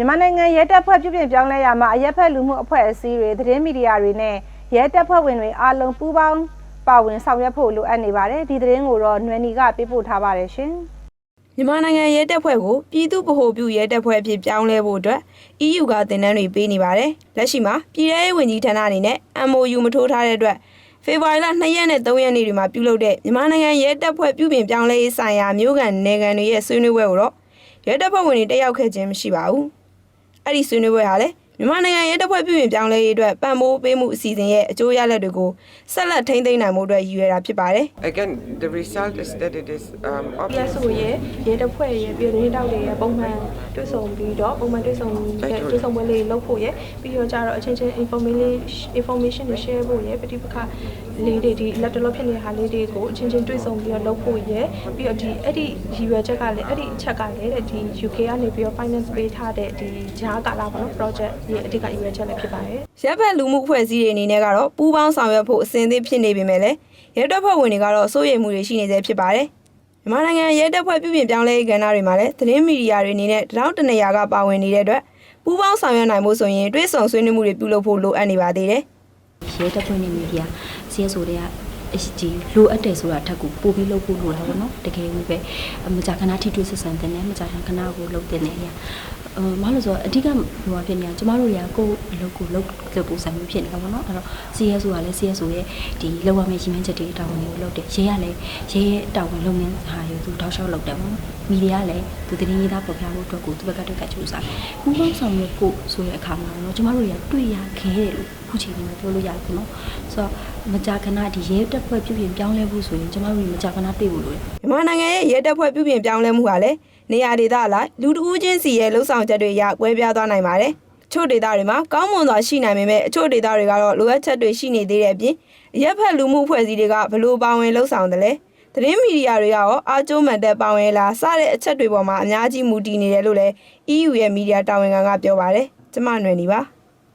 မြန်မာနိုင်ငံရဲတပ်ဖွဲ့ပြုပြင်ပြောင်းလဲရမှာအရက်ဖက်လူမှုအဖွဲ့အစည်းတွေသတင်းမီဒီယာတွေနဲ့ရဲတပ်ဖွဲ့ဝင်တွေအားလုံးပူးပေါင်းပါဝင်ဆောင်ရွက်ဖို့လိုအပ်နေပါတယ်ဒီသတင်းကိုတော့နွယ်နီကပေးပို့ထားပါတယ်ရှင်မြန်မာနိုင်ငံရဲတပ်ဖွဲ့ကိုပြည်သူ့ဗဟိုပြုရဲတပ်ဖွဲ့အဖြစ်ပြောင်းလဲဖို့အတွက် EU ကတင်နန်းတွေပေးနေပါတယ်။လက်ရှိမှာပြည်ထရေးဝန်ကြီးဌာနအနေနဲ့ MOU မထိုးထားတဲ့အတွက်ဖေဖော်ဝါရီလ2ရက်နဲ့3ရက်နေ့တွေမှာပြုလုပ်တဲ့မြန်မာနိုင်ငံရဲတပ်ဖွဲ့ပြုပြင်ပြောင်းလဲရေးဆိုင်ရာမြို့ကန်နယ်ကန်တွေရဲ့ဆွေးနွေးပွဲကိုတော့ရဲတပ်ဖွဲ့ဝင်တွေတက်ရောက်ခဲ့ခြင်းမရှိပါဘူး။ အဲ့ဒီဆွေးနွေးပွဲဟာလည်း မြန်မာနိုင်ငံရဲတပ်ဖွဲ့ပြုပြင်ပြောင်းလဲရေးအတွက်ပံ့ပိုးပေးမှုအစီအစဉ်ရဲ့အကျိုးရလဒ်တွေကိုဆက်လက်ထိန်းသိမ်းနိုင်မှုအတွက်ရည်ရွယ်တာဖြစ်ပါတယ်။ Again, the result is that it is um, ပြ obvious. ဆိုရဲ့ရဲတပ်ဖွဲ့ရဲ့ပြည်တွင်းတောက်တွေရဲ့ပုံမှန်တွေ့ဆုံပြီးတော့ပုံမှန်တွေ့ဆုံတဲ့တွေ့ဆုံပွဲလေးလုပ်ဖို့ရဲ့ပြီးတော့ကြတော့အချင်းချင်း information information တွေ share ဖို့ရဲ့ပဋိပက္ခလေးတွေဒီလက်တလောဖြစ်နေတဲ့ဟာလေးတွေကိုအချင်းချင်းတွေ့ဆုံပြီးတော့လုပ်ဖို့ရဲ့ပြီးတော့ဒီအဲ့ဒီရည်ရွယ်ချက်ကလည်းအဲ့ဒီအချက်ကလည်းတဲ့ဒီ UK ကနေပြီးတော့ finance ပေးထားတဲ့ဒီဂျားကာလာပေါ့နော် project ရဲ့အဓိကရည်ရွယ်ချက်လည်းဖြစ်ပါတယ်ရပ်ဘက်လူမှုအဖွဲ့အစည်းတွေအနေနဲ့ကတော့ပူးပေါင်းဆောင်ရွက်ဖို့အစဉ်အသင့်ဖြစ်နေပေမဲ့လည်းရဲတပ်ဖွဲ့ဝင်တွေကတော့စိုးရိမ်မှုတွေရှိနေသေးဖြစ်ပါတယ်။မြန်မာနိုင်ငံရဲတပ်ဖွဲ့ပြုပြင်ပြောင်းလဲရေးကဏ္ဍတွေမှာလည်းသတင်းမီဒီယာတွေအနေနဲ့တရောင်းတနေရာကပါဝင်နေတဲ့အတွက်ပူးပေါင်းဆောင်ရွက်နိုင်ဖို့ဆိုရင်တွဲဆောင်ဆွေးနွေးမှုတွေပြုလုပ်ဖို့လိုအပ်နေပါသေးတယ်။ရဲတပ်ဖွဲ့နေမီဒီယာ CSO တွေက ဒီလိုအပ်တယ်ဆိုတာထက်ကိုပို့ပြီးလုပ်ဖို့လိုတာပေါ့နော်တကယ်လို့ပဲမကြာခဏထိတွေ့ဆက်ဆံတဲ့နဲ့မကြာခဏခဏကိုလုပ်တဲ့နေရအမလို့ဆိုအဓိကဟိုဟာဖြစ်နေတာကျမတို့တွေကကိုယ်အလုပ်ကိုလုပ်လုပ်ဖို့ဆိုင်မျိုးဖြစ်နေတာပေါ့နော်အဲ့တော့ CSO ကလည်း CSO ရဲ့ဒီလောက်ရမယ့်ရည်မှန်းချက်တွေတာဝန်တွေကိုလုပ်တယ်ရဲကလည်းရဲရဲ့တာဝန်လုပ်ငန်းဟာယူသူတောက်လျှောက်လုပ်တယ်ပေါ့နော်မီဒီယာကလည်းသူသတင်းရေးသားပေါ်ပြဖို့အတွက်ကိုသူဘက်ကတက်ကကြိုးစားပူးပေါင်းဆောင်ရွက်ဖို့ဆိုတဲ့အခါမှာတော့ကျမတို့တွေကတွေ့ရခဲတယ်လို့ခုချိန်မှာပြောလို့ရတယ်ပေါ့နော်ဆိုတော့မကြာခဏဒီရဲတက်ဖွဲ့ပြုပြင်ပြောင်းလဲဖို့ဆိုရင်ကျမတို့တွေမကြာခဏတွေ့ဖို့လိုတယ်မြန်မာနိုင်ငံရဲ့ရဲတပ်ဖွဲ့ပြုပြင်ပြောင်းလဲမှုဟာလည်းနေရာဒေသအလိုက်လူတဦးချင်းစီရဲ့လှုပ်ဆောင်ချက်တွေအရကွဲပြားသွားနိုင်ပါတယ်။အချို့ဒေသတွေမှာကောင်းမွန်စွာရှိနိုင်ပေမဲ့အချို့ဒေသတွေကတော့လိုအပ်ချက်တွေရှိနေသေးတဲ့အပြင်အရက်ဖက်လူမှုဖွဲ့စည်းတွေကဘလို့ပါဝင်လှုပ်ဆောင်တယ်လဲ။သတင်းမီဒီယာတွေရောအားကျိုးမှန်တဲ့ပါဝင်လားစတဲ့အချက်တွေပေါ်မှာအများကြီးမူတည်နေတယ်လို့လည်း EU ရဲ့မီဒီယာတာဝန်ခံကပြောပါတယ်။ကျမຫນွယ်နေပါ။